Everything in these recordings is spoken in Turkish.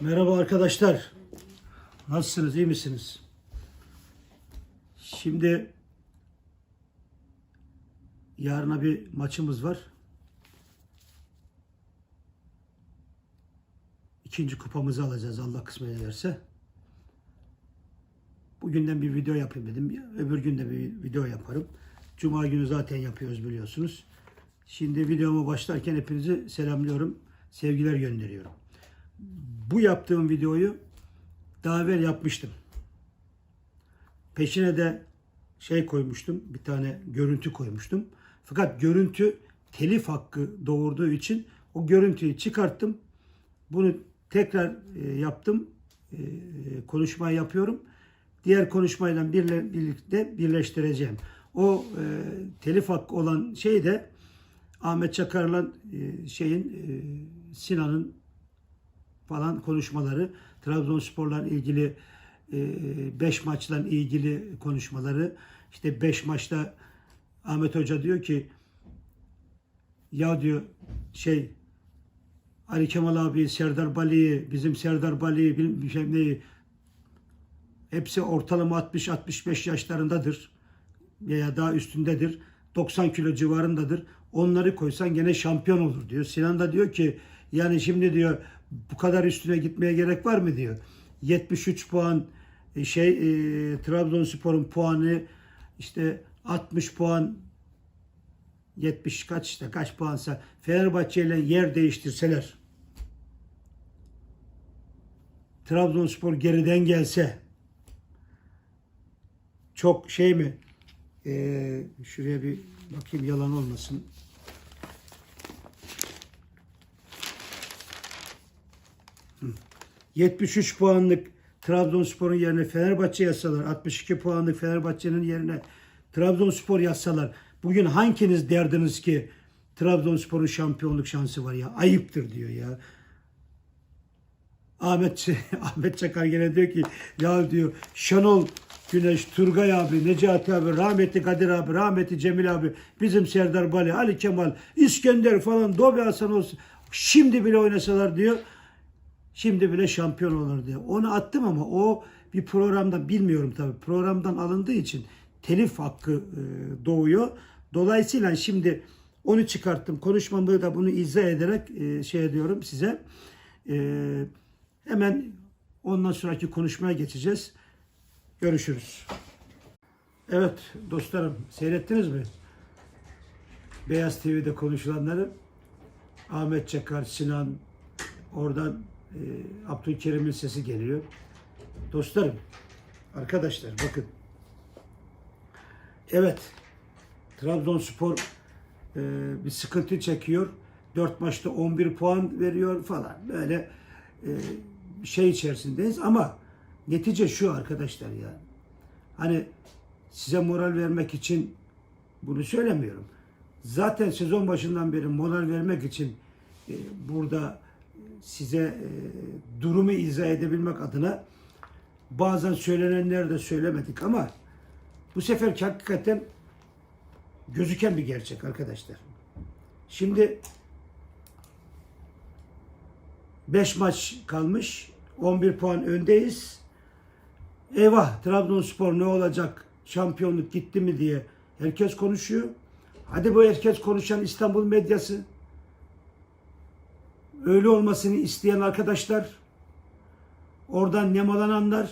Merhaba arkadaşlar. Nasılsınız? iyi misiniz? Şimdi yarına bir maçımız var. İkinci kupamızı alacağız Allah kısmet ederse. Bugünden bir video yapayım dedim. Öbür gün de bir video yaparım. Cuma günü zaten yapıyoruz biliyorsunuz. Şimdi videomu başlarken hepinizi selamlıyorum. Sevgiler gönderiyorum. Bu yaptığım videoyu daha evvel yapmıştım. Peşine de şey koymuştum. Bir tane görüntü koymuştum. Fakat görüntü telif hakkı doğurduğu için o görüntüyü çıkarttım. Bunu tekrar e, yaptım. E, konuşma yapıyorum. Diğer konuşmayla birle- birlikte birleştireceğim. O e, telif hakkı olan şey de Ahmet Çakar'la e, şeyin e, Sinan'ın falan konuşmaları, Trabzonspor'la ilgili 5 maçla ilgili konuşmaları, işte 5 maçta Ahmet Hoca diyor ki ya diyor şey Ali Kemal abi, Serdar Bali'yi, bizim Serdar Bali'yi, bilmem neyi hepsi ortalama 60-65 yaşlarındadır veya daha üstündedir. 90 kilo civarındadır. Onları koysan gene şampiyon olur diyor. Sinan da diyor ki yani şimdi diyor bu kadar üstüne gitmeye gerek var mı diyor. 73 puan e, şey e, Trabzonspor'un puanı işte 60 puan 70 kaç işte kaç puansa Fenerbahçe ile yer değiştirseler Trabzonspor geriden gelse çok şey mi? Ee, şuraya bir bakayım yalan olmasın. 73 puanlık Trabzonspor'un yerine Fenerbahçe yazsalar, 62 puanlık Fenerbahçe'nin yerine Trabzonspor yazsalar, bugün hanginiz derdiniz ki Trabzonspor'un şampiyonluk şansı var ya? Ayıptır diyor ya. Ahmet Ahmet Çakar gene diyor ki ya diyor Şenol Güneş, Turgay abi, Necati abi, rahmetli Kadir abi, rahmetli Cemil abi, bizim Serdar Bali, Ali Kemal, İskender falan, Dobi Hasan olsun. Şimdi bile oynasalar diyor. Şimdi bile şampiyon olur diyor. Onu attım ama o bir programda bilmiyorum tabii. Programdan alındığı için telif hakkı e, doğuyor. Dolayısıyla şimdi onu çıkarttım. Konuşmamı da bunu izah ederek e, şey ediyorum size. E, hemen ondan sonraki konuşmaya geçeceğiz. Görüşürüz. Evet dostlarım seyrettiniz mi? Beyaz TV'de konuşulanları Ahmet Çakar, Sinan, oradan e, Abdülkerim'in sesi geliyor. Dostlarım, arkadaşlar bakın. Evet, Trabzonspor e, bir sıkıntı çekiyor. 4 maçta 11 puan veriyor falan. Böyle e, şey içerisindeyiz ama netice şu arkadaşlar ya. Hani size moral vermek için bunu söylemiyorum. Zaten sezon başından beri moral vermek için e, burada size e, durumu izah edebilmek adına bazen söylenenleri de söylemedik ama bu sefer hakikaten gözüken bir gerçek arkadaşlar. Şimdi 5 maç kalmış. 11 puan öndeyiz. Eyvah Trabzonspor ne olacak? Şampiyonluk gitti mi diye herkes konuşuyor. Hadi bu herkes konuşan İstanbul medyası. Öyle olmasını isteyen arkadaşlar. Oradan nemalananlar.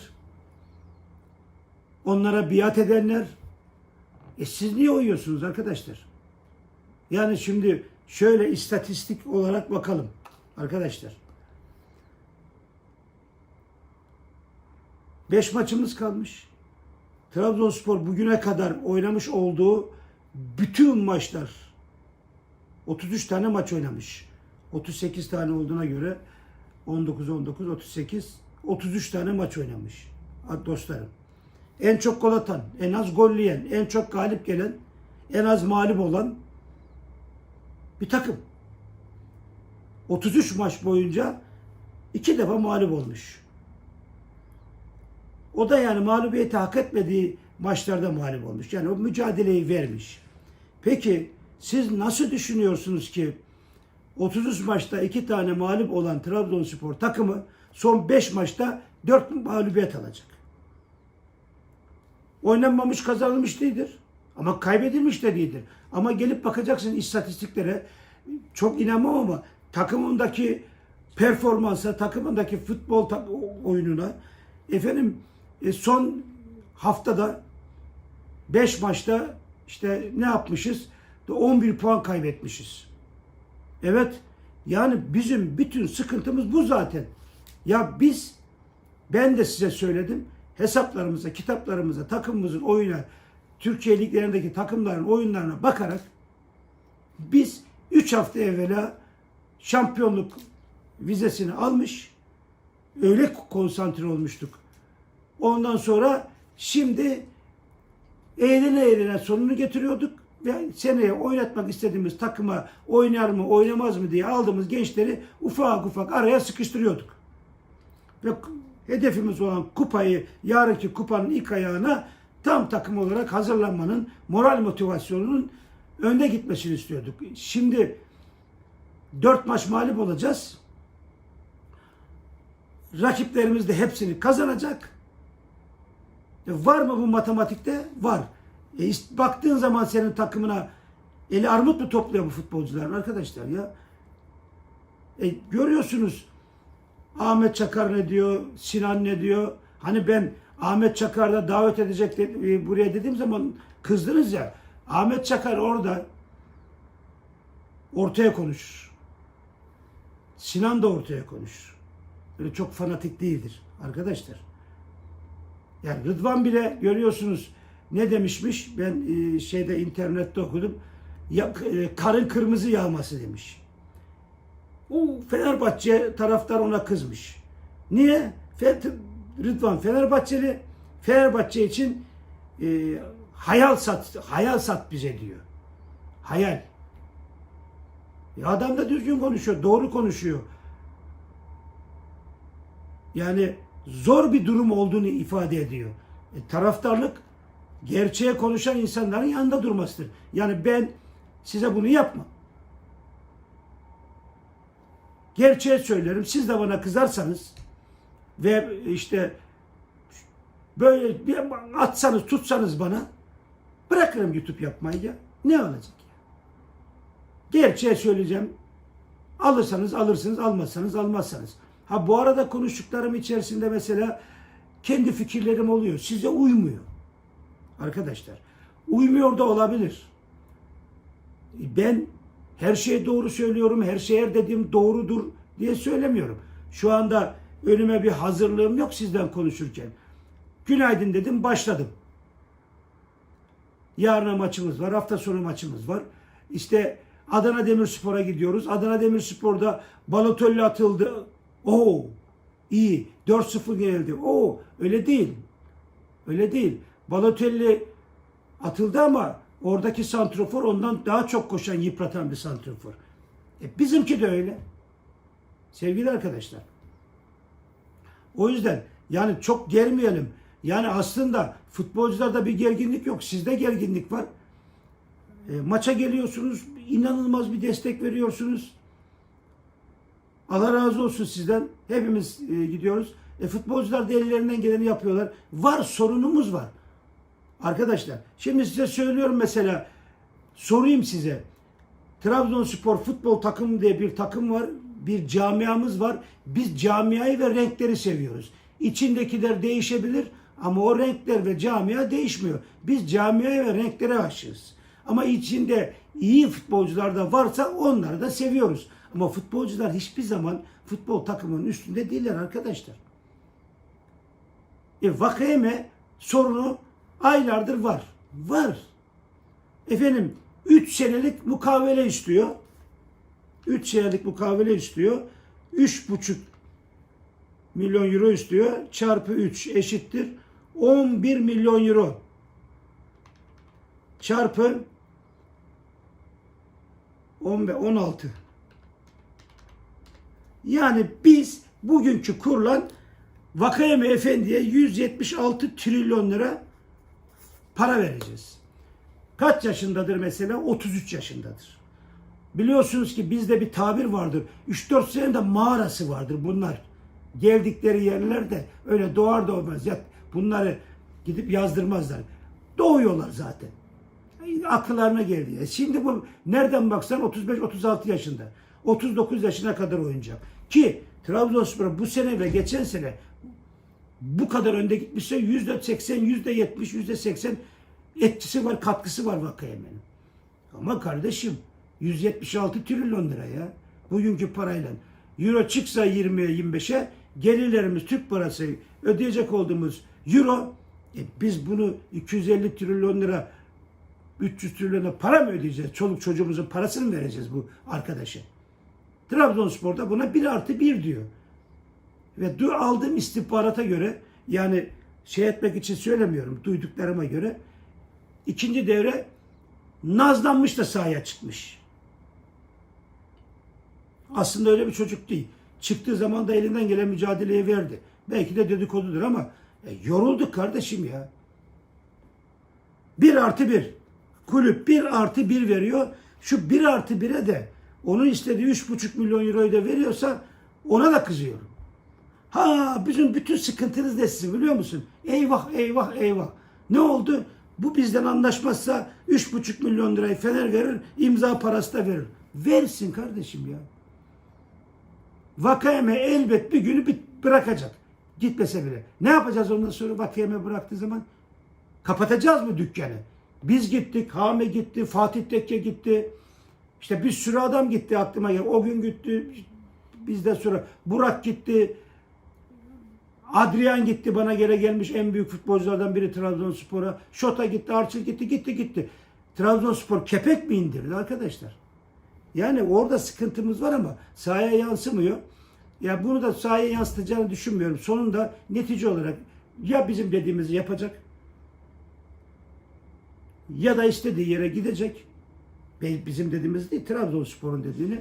Onlara biat edenler. E siz niye uyuyorsunuz arkadaşlar? Yani şimdi şöyle istatistik olarak bakalım arkadaşlar. 5 maçımız kalmış. Trabzonspor bugüne kadar oynamış olduğu bütün maçlar 33 tane maç oynamış. 38 tane olduğuna göre 19 19 38 33 tane maç oynamış. Dostlarım. En çok gol atan, en az gol yiyen, en çok galip gelen, en az mağlup olan bir takım. 33 maç boyunca iki defa mağlup olmuş. O da yani mağlubiyeti hak etmediği maçlarda mağlup olmuş. Yani o mücadeleyi vermiş. Peki siz nasıl düşünüyorsunuz ki 33 maçta iki tane mağlup olan Trabzonspor takımı son 5 maçta 4 mağlubiyet alacak. Oynanmamış kazanılmış değildir. Ama kaybedilmiş de değildir. Ama gelip bakacaksın istatistiklere çok inanmam ama takımındaki performansa, takımındaki futbol ta- oyununa efendim e, son haftada 5 maçta işte ne yapmışız? 11 puan kaybetmişiz. Evet. Yani bizim bütün sıkıntımız bu zaten. Ya biz ben de size söyledim. Hesaplarımıza, kitaplarımıza, takımımızın oyuna, Türkiye liglerindeki takımların oyunlarına bakarak biz 3 hafta evvela şampiyonluk vizesini almış. Öyle konsantre olmuştuk. Ondan sonra şimdi eğlene eğlene sonunu getiriyorduk ve seneye oynatmak istediğimiz takıma oynar mı oynamaz mı diye aldığımız gençleri ufak ufak araya sıkıştırıyorduk. Ve hedefimiz olan kupayı yarınki kupanın ilk ayağına tam takım olarak hazırlanmanın moral motivasyonunun önde gitmesini istiyorduk. Şimdi dört maç mağlup olacağız. Rakiplerimiz de hepsini kazanacak. Var mı bu matematikte? Var. E baktığın zaman senin takımına eli armut mu topluyor bu futbolcular arkadaşlar ya? E görüyorsunuz Ahmet Çakar ne diyor, Sinan ne diyor. Hani ben Ahmet Çakar'da davet edecek de- e, buraya dediğim zaman kızdınız ya. Ahmet Çakar orada ortaya konuşur. Sinan da ortaya konuşur. Böyle çok fanatik değildir arkadaşlar. Yani Rıdvan bile görüyorsunuz ne demişmiş? Ben e, şeyde internette okudum. Ya, e, karın kırmızı yağması demiş. O Fenerbahçe taraftar ona kızmış. Niye? Fe- Rıdvan Fenerbahçeli Fenerbahçe için e, hayal sat hayal sat bize diyor. Hayal. Ya adam da düzgün konuşuyor, doğru konuşuyor. Yani zor bir durum olduğunu ifade ediyor. E, taraftarlık gerçeğe konuşan insanların yanında durmasıdır. Yani ben size bunu yapmam. Gerçeği söylerim. Siz de bana kızarsanız ve işte böyle bir atsanız tutsanız bana bırakırım YouTube yapmayı ya. Ne olacak ya? Gerçeği söyleyeceğim. Alırsanız alırsınız, almazsanız almazsanız. Ha bu arada konuştuklarım içerisinde mesela kendi fikirlerim oluyor. Size uymuyor. Arkadaşlar. Uymuyor da olabilir. Ben her şeyi doğru söylüyorum, her şey her dediğim doğrudur diye söylemiyorum. Şu anda önüme bir hazırlığım yok sizden konuşurken. Günaydın dedim, başladım. Yarına maçımız var, hafta sonu maçımız var. İşte Adana Demirspor'a gidiyoruz. Adana Demirspor'da Balotelli atıldı. Oo, iyi. 4-0 geldi. Oo, öyle değil. Öyle değil. Balotelli atıldı ama oradaki santrofor ondan daha çok koşan, yıpratan bir santrofor. E bizimki de öyle. Sevgili arkadaşlar. O yüzden yani çok germeyelim. Yani aslında futbolcularda bir gerginlik yok. Sizde gerginlik var. E, maça geliyorsunuz. inanılmaz bir destek veriyorsunuz. Allah razı olsun sizden. Hepimiz e, gidiyoruz. E, futbolcular da ellerinden geleni yapıyorlar. Var sorunumuz var. Arkadaşlar şimdi size söylüyorum mesela sorayım size. Trabzonspor futbol takımı diye bir takım var. Bir camiamız var. Biz camiayı ve renkleri seviyoruz. İçindekiler değişebilir ama o renkler ve camia değişmiyor. Biz camiaya ve renklere aşığız. Ama içinde iyi futbolcular da varsa onları da seviyoruz. Ama futbolcular hiçbir zaman futbol takımının üstünde değiller arkadaşlar. E Vakayeme sorunu aylardır var. Var. Efendim 3 senelik mukavele istiyor. 3 senelik mukavele istiyor. 3,5 milyon euro istiyor. Çarpı 3 eşittir. 11 milyon euro. Çarpı 15, 16. Yani biz bugünkü kurlan Vakayeme Efendi'ye 176 trilyon lira para vereceğiz. Kaç yaşındadır mesela? 33 yaşındadır. Biliyorsunuz ki bizde bir tabir vardır. 3-4 sene de mağarası vardır bunlar. Geldikleri yerlerde öyle doğar doğmaz ya bunları gidip yazdırmazlar. Doğuyorlar zaten. Akıllarına geldi. ya. Şimdi bu nereden baksan 35-36 yaşında. 39 yaşına kadar oynayacak. Ki Trabzonspor bu sene ve geçen sene bu kadar önde gitmişse yüzde 80, yüzde 70, yüzde 80 etkisi var, katkısı var Vakayemen'in. Ama kardeşim 176 trilyon lira ya. Bugünkü parayla. Euro çıksa 20'ye 25'e gelirlerimiz Türk parası ödeyecek olduğumuz euro e biz bunu 250 trilyon lira 300 trilyon lira para mı ödeyeceğiz? Çoluk çocuğumuzun parasını mı vereceğiz bu arkadaşa? Trabzonspor'da buna 1 artı 1 diyor. Ve du- aldığım istihbarata göre yani şey etmek için söylemiyorum duyduklarıma göre ikinci devre nazlanmış da sahaya çıkmış. Aslında öyle bir çocuk değil. Çıktığı zaman da elinden gelen mücadeleyi verdi. Belki de dedikodudur ama e, yorulduk kardeşim ya. Bir artı bir. Kulüp bir artı bir veriyor. Şu bir artı bire de onun istediği üç buçuk milyon euroyu da veriyorsa ona da kızıyorum. Ha bizim bütün sıkıntınız ne sizin biliyor musun? Eyvah eyvah eyvah. Ne oldu? Bu bizden anlaşmazsa üç buçuk milyon lirayı Fener verir, imza parası da verir. Versin kardeşim ya. Vakayeme elbet bir günü bırakacak. Gitmese bile. Ne yapacağız ondan sonra Vakayeme bıraktığı zaman? Kapatacağız mı dükkanı? Biz gittik, Hame gitti, Fatih Tekke gitti. İşte bir sürü adam gitti aklıma gel. O gün gitti. Bizden sonra Burak gitti. Adrian gitti bana göre gelmiş en büyük futbolculardan biri Trabzonspor'a. Şota gitti, Arçıl gitti, gitti gitti. Trabzonspor kepek mi indirdi arkadaşlar? Yani orada sıkıntımız var ama sahaya yansımıyor. Ya bunu da sahaya yansıtacağını düşünmüyorum. Sonunda netice olarak ya bizim dediğimizi yapacak ya da istediği yere gidecek. Bizim dediğimiz değil, Trabzonspor'un dediğini.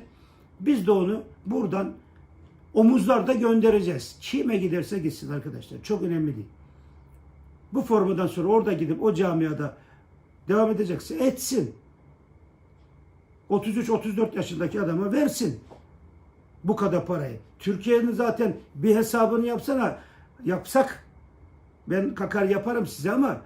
Biz de onu buradan omuzlarda göndereceğiz. Kime giderse gitsin arkadaşlar. Çok önemli değil. Bu formadan sonra orada gidip o camiada devam edecekse etsin. 33-34 yaşındaki adama versin. Bu kadar parayı. Türkiye'nin zaten bir hesabını yapsana. Yapsak ben kakar yaparım size ama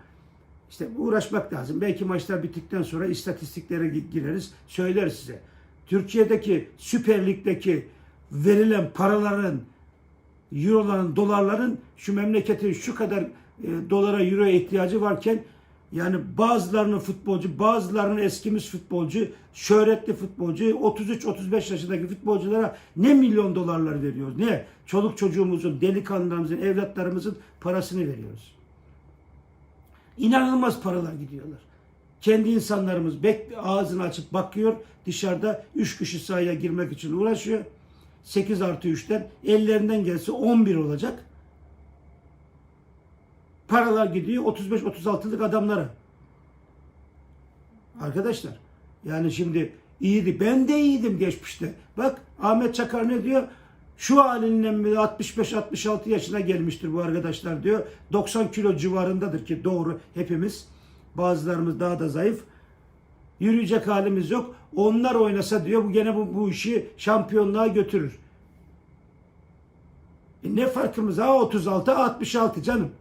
işte uğraşmak lazım. Belki maçlar bittikten sonra istatistiklere gi- gireriz. Söyler size. Türkiye'deki Süper Lig'deki verilen paraların, euroların, dolarların şu memleketin şu kadar e, dolara, euroya ihtiyacı varken yani bazılarının futbolcu, bazılarının eskimiş futbolcu, şöhretli futbolcu, 33-35 yaşındaki futbolculara ne milyon dolarlar veriyoruz, ne çoluk çocuğumuzun, delikanlılarımızın, evlatlarımızın parasını veriyoruz. İnanılmaz paralar gidiyorlar. Kendi insanlarımız bek ağzını açıp bakıyor. Dışarıda 3 kişi sahaya girmek için uğraşıyor. 8 artı 3'ten ellerinden gelse 11 olacak. Paralar gidiyor 35-36'lık adamlara. Arkadaşlar yani şimdi iyiydi. Ben de iyiydim geçmişte. Bak Ahmet Çakar ne diyor? Şu halinden bile 65-66 yaşına gelmiştir bu arkadaşlar diyor. 90 kilo civarındadır ki doğru hepimiz. Bazılarımız daha da zayıf. Yürüyecek halimiz yok. Onlar oynasa diyor bu gene bu, bu işi şampiyonluğa götürür. E ne farkımız? Ha 36 66 canım.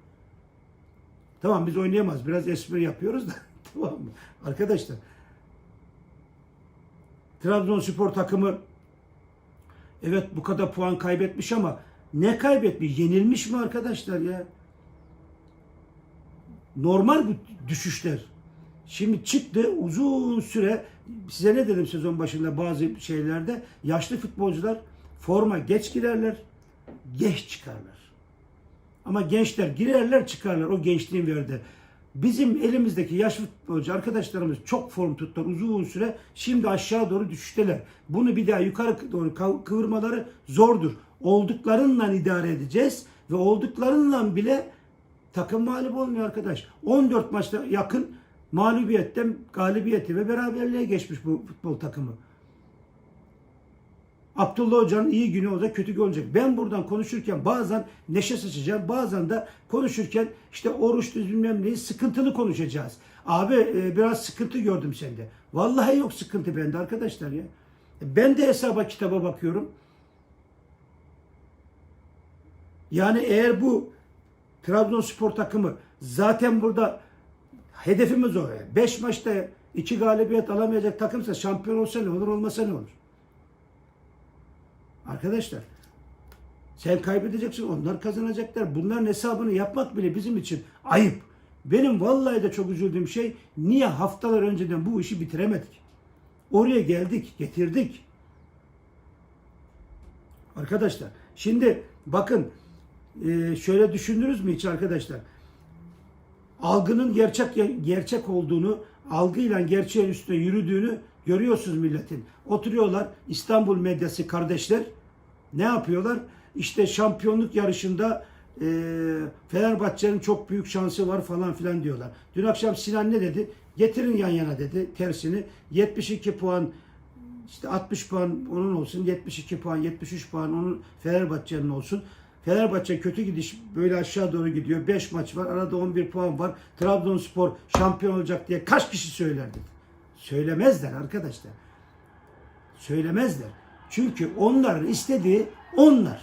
Tamam biz oynayamaz. Biraz espri yapıyoruz da. tamam mı? Arkadaşlar. Trabzonspor takımı evet bu kadar puan kaybetmiş ama ne kaybetmiş? Yenilmiş mi arkadaşlar ya? Normal bu düşüşler. Şimdi çıktı uzun süre size ne dedim sezon başında bazı şeylerde yaşlı futbolcular forma geç girerler, geç çıkarlar. Ama gençler girerler çıkarlar o gençliğin verdi. Bizim elimizdeki yaş futbolcu arkadaşlarımız çok form tuttular uzun süre. Şimdi aşağı doğru düşüşteler. Bunu bir daha yukarı doğru kıvırmaları zordur. Olduklarınla idare edeceğiz ve olduklarınla bile takım mağlup olmuyor arkadaş. 14 maçta yakın mağlubiyetten galibiyeti ve beraberliğe geçmiş bu futbol takımı. Abdullah Hoca'nın iyi günü olacak, kötü günü olacak. Ben buradan konuşurken bazen neşe saçacağım, bazen de konuşurken işte oruç bilmem neyi sıkıntılı konuşacağız. Abi e, biraz sıkıntı gördüm sende. Vallahi yok sıkıntı bende arkadaşlar ya. Ben de hesaba kitaba bakıyorum. Yani eğer bu Trabzonspor takımı zaten burada hedefimiz o. 5 maçta 2 galibiyet alamayacak takımsa şampiyon olsa ne olur olmasa ne olur? Arkadaşlar sen kaybedeceksin onlar kazanacaklar. Bunların hesabını yapmak bile bizim için ayıp. Benim vallahi de çok üzüldüğüm şey niye haftalar önceden bu işi bitiremedik? Oraya geldik, getirdik. Arkadaşlar şimdi bakın e, şöyle düşündünüz mü hiç arkadaşlar? Algının gerçek gerçek olduğunu, algıyla gerçeğin üstüne yürüdüğünü görüyorsunuz milletin. Oturuyorlar İstanbul medyası kardeşler ne yapıyorlar? İşte şampiyonluk yarışında e, Fenerbahçe'nin çok büyük şansı var falan filan diyorlar. Dün akşam Sinan ne dedi? Getirin yan yana dedi tersini. 72 puan işte 60 puan onun olsun, 72 puan, 73 puan onun Fenerbahçe'nin olsun. Fenerbahçe kötü gidiş böyle aşağı doğru gidiyor. 5 maç var. Arada 11 puan var. Trabzonspor şampiyon olacak diye kaç kişi söyler dedi. Söylemezler arkadaşlar. Söylemezler. Çünkü onların istediği onlar.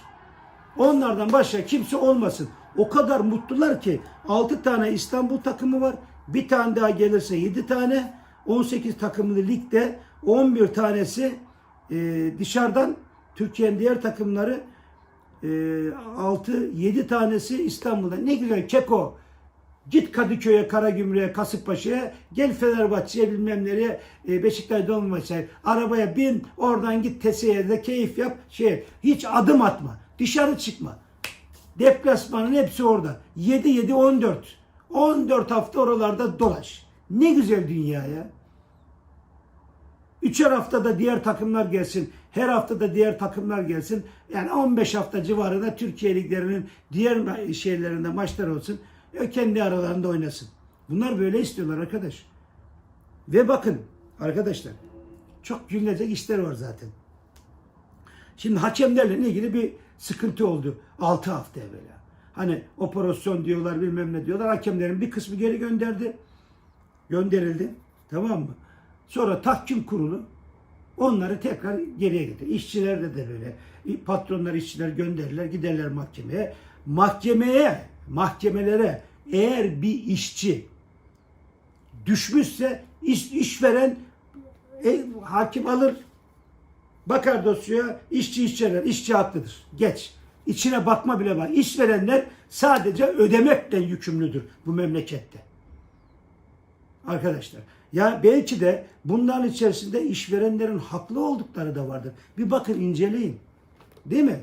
Onlardan başka kimse olmasın. O kadar mutlular ki 6 tane İstanbul takımı var. Bir tane daha gelirse 7 tane. 18 takımlı ligde 11 tanesi e, dışarıdan Türkiye'nin diğer takımları 6-7 tanesi İstanbul'da. Ne güzel Keko. Git Kadıköy'e, Karagümrük'e, Kasımpaşa'ya, gel Fenerbahçe'ye bilmem nereye, e, Beşiktaş Dolmabahçe'ye, arabaya bin, oradan git Teseye'de keyif yap, şey, hiç adım atma, dışarı çıkma. Deplasmanın hepsi orada. 7-7-14. 14 hafta oralarda dolaş. Ne güzel dünya ya. Üçer haftada diğer takımlar gelsin. Her haftada diğer takımlar gelsin. Yani 15 hafta civarında Türkiye liglerinin diğer şeylerinde maçlar olsun. Ya kendi aralarında oynasın. Bunlar böyle istiyorlar arkadaş. Ve bakın arkadaşlar çok gülünecek işler var zaten. Şimdi hakemlerle ilgili bir sıkıntı oldu 6 hafta evvel. Hani operasyon diyorlar bilmem ne diyorlar. Hakemlerin bir kısmı geri gönderdi. Gönderildi. Tamam mı? Sonra tahkim kurulu onları tekrar geriye getirdi. İşçilerde de böyle. Patronlar işçiler gönderirler giderler mahkemeye. Mahkemeye, mahkemelere eğer bir işçi düşmüşse iş, işveren e, hakim alır bakar dosyaya işçi işçiler işçi haklıdır. Geç. İçine bakma bile var. İşverenler sadece ödemekle yükümlüdür bu memlekette. Arkadaşlar ya belki de bunların içerisinde işverenlerin haklı oldukları da vardır. Bir bakın inceleyin. Değil mi?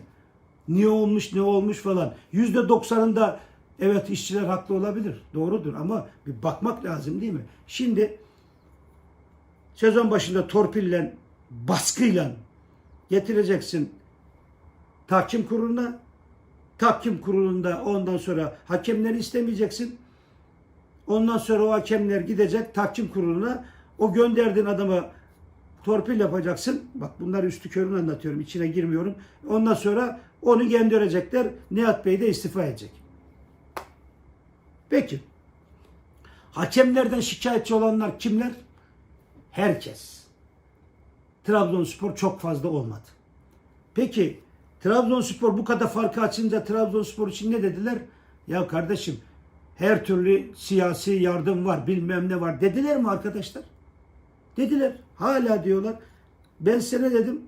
Niye olmuş ne olmuş falan. Yüzde doksanında evet işçiler haklı olabilir. Doğrudur ama bir bakmak lazım değil mi? Şimdi sezon başında torpille, baskıyla getireceksin tahkim kuruluna. Tahkim kurulunda ondan sonra hakemleri istemeyeceksin. Ondan sonra o hakemler gidecek tahkim kuruluna. O gönderdiğin adama torpil yapacaksın. Bak bunları üstü körünü anlatıyorum. içine girmiyorum. Ondan sonra onu gönderecekler. Nihat Bey de istifa edecek. Peki. Hakemlerden şikayetçi olanlar kimler? Herkes. Trabzonspor çok fazla olmadı. Peki Trabzonspor bu kadar farkı açınca Trabzonspor için ne dediler? Ya kardeşim her türlü siyasi yardım var bilmem ne var dediler mi arkadaşlar? Dediler. Hala diyorlar. Ben sana dedim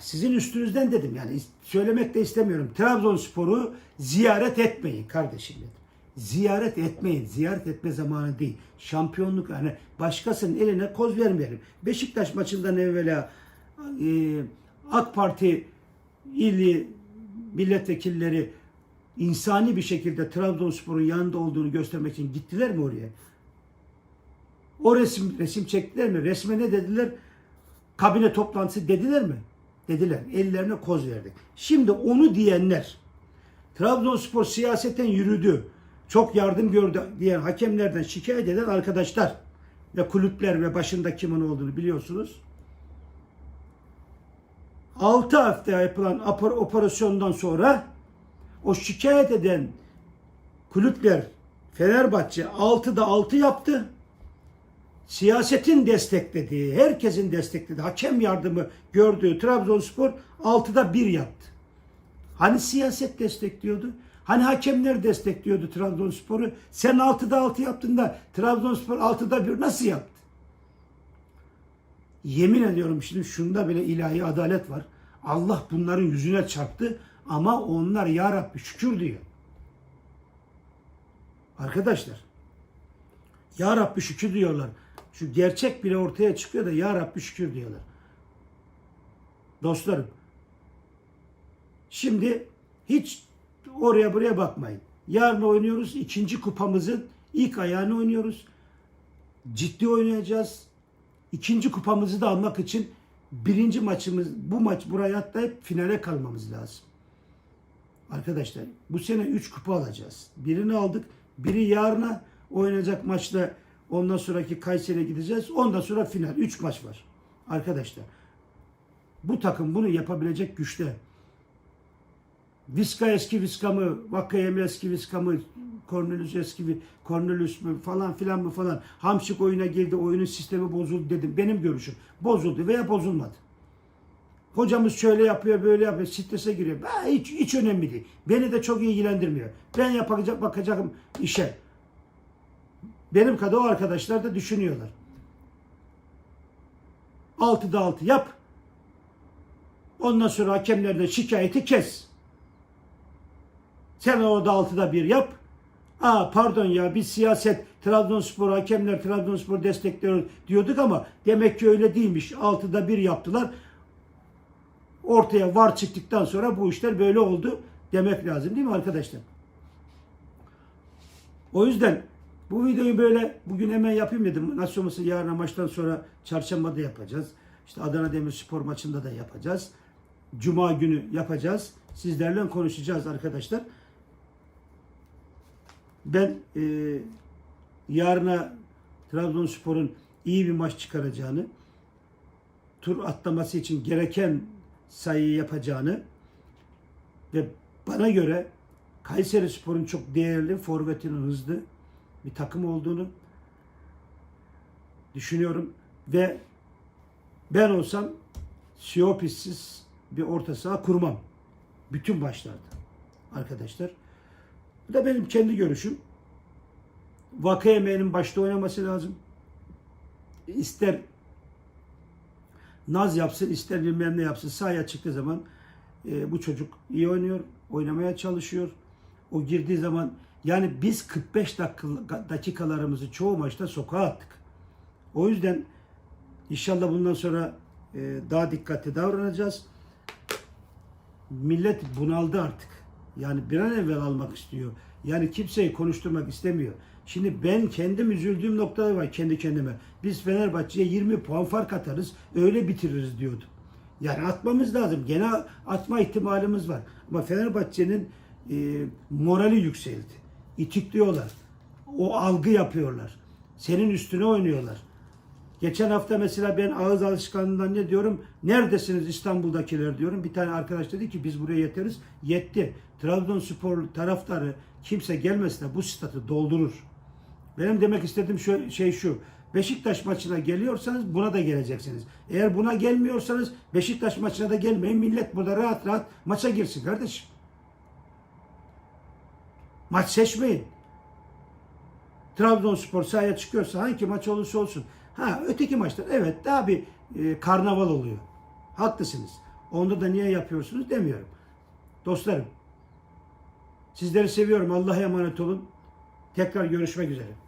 sizin üstünüzden dedim yani söylemek de istemiyorum. Trabzonspor'u ziyaret etmeyin kardeşim dedim. Ziyaret etmeyin. Ziyaret etme zamanı değil. Şampiyonluk hani başkasının eline koz vermeyelim. Beşiktaş maçından evvela e, AK Parti ili milletvekilleri insani bir şekilde Trabzonspor'un yanında olduğunu göstermek için gittiler mi oraya? O resim resim çektiler mi? Resme ne dediler? Kabine toplantısı dediler mi? Dediler. Ellerine koz verdik. Şimdi onu diyenler Trabzonspor siyaseten yürüdü. Çok yardım gördü diyen hakemlerden şikayet eden arkadaşlar ve kulüpler ve başında kimin olduğunu biliyorsunuz. 6 hafta yapılan operasyondan sonra o şikayet eden kulüpler Fenerbahçe 6'da 6 yaptı. Siyasetin desteklediği, herkesin desteklediği, hakem yardımı gördüğü Trabzonspor 6'da 1 yaptı. Hani siyaset destekliyordu? Hani hakemler destekliyordu Trabzonspor'u? Sen 6'da 6 yaptın da Trabzonspor 6'da 1 nasıl yaptı? Yemin ediyorum şimdi şunda bile ilahi adalet var. Allah bunların yüzüne çarptı ama onlar ya Rabbi şükür diyor. Arkadaşlar ya Rabbi şükür diyorlar. Şu gerçek bile ortaya çıkıyor da ya Rabbi şükür diyorlar. Dostlarım şimdi hiç oraya buraya bakmayın. Yarın oynuyoruz. ikinci kupamızın ilk ayağını oynuyoruz. Ciddi oynayacağız. İkinci kupamızı da almak için birinci maçımız bu maç buraya atlayıp finale kalmamız lazım. Arkadaşlar bu sene 3 kupa alacağız. Birini aldık. Biri yarına oynayacak maçta ondan sonraki Kayseri'ye gideceğiz. Ondan sonra final. 3 maç var. Arkadaşlar bu takım bunu yapabilecek güçte. Viska eski Viska mı, Vakayeme eski Viska mı, Cornelius eski Cornelius mü falan filan mı falan. Hamşik oyuna girdi, oyunun sistemi bozuldu dedim. Benim görüşüm. Bozuldu veya bozulmadı. Hocamız şöyle yapıyor, böyle yapıyor, strese giriyor. Ben hiç, hiç önemli değil. Beni de çok ilgilendirmiyor. Ben yapacak, bakacağım işe. Benim kadar o arkadaşlar da düşünüyorlar. 6'da 6 yap. Ondan sonra hakemlerden şikayeti kes. Sen orada 6'da 1 yap. Aa pardon ya biz siyaset Trabzonspor hakemler Trabzonspor destekliyor diyorduk ama demek ki öyle değilmiş. 6'da 1 yaptılar. Ortaya var çıktıktan sonra bu işler böyle oldu demek lazım değil mi arkadaşlar? O yüzden bu videoyu böyle bugün hemen yapayım dedim. Nasıl olmasa yarın maçtan sonra çarşamba da yapacağız. İşte Adana Demirspor maçında da yapacağız. Cuma günü yapacağız. Sizlerle konuşacağız arkadaşlar. Ben e, yarına Trabzonspor'un iyi bir maç çıkaracağını, tur atlaması için gereken sayıyı yapacağını ve bana göre Kayseri Spor'un çok değerli, forvetinin hızlı bir takım olduğunu düşünüyorum ve ben olsam Siopis'siz bir orta saha kurmam. Bütün maçlarda arkadaşlar. Bu da benim kendi görüşüm. Vakayeme'nin başta oynaması lazım. İster naz yapsın, ister bilmem ne yapsın. Sahaya çıktığı zaman e, bu çocuk iyi oynuyor, oynamaya çalışıyor. O girdiği zaman yani biz 45 dakika, dakikalarımızı çoğu maçta sokağa attık. O yüzden inşallah bundan sonra e, daha dikkatli davranacağız. Millet bunaldı artık. Yani bir an evvel almak istiyor. Yani kimseyi konuşturmak istemiyor. Şimdi ben kendim üzüldüğüm noktalar var kendi kendime. Biz Fenerbahçe'ye 20 puan fark atarız, öyle bitiririz diyordum. Yani atmamız lazım. Gene atma ihtimalimiz var. Ama Fenerbahçe'nin e, morali yükseldi. İtikliyorlar. O algı yapıyorlar. Senin üstüne oynuyorlar. Geçen hafta mesela ben ağız alışkanlığından ne diyorum? Neredesiniz İstanbul'dakiler diyorum. Bir tane arkadaş dedi ki biz buraya yeteriz. Yetti. Trabzonspor taraftarı kimse gelmese de bu statı doldurur. Benim demek istediğim şu, şey şu. Beşiktaş maçına geliyorsanız buna da geleceksiniz. Eğer buna gelmiyorsanız Beşiktaş maçına da gelmeyin. Millet burada rahat rahat maça girsin kardeşim. Maç seçmeyin. Trabzonspor sahaya çıkıyorsa hangi maç olursa olsun. Ha öteki maçlar evet daha bir e, karnaval oluyor. Haklısınız. Onda da niye yapıyorsunuz demiyorum. Dostlarım sizleri seviyorum. Allah'a emanet olun. Tekrar görüşmek üzere.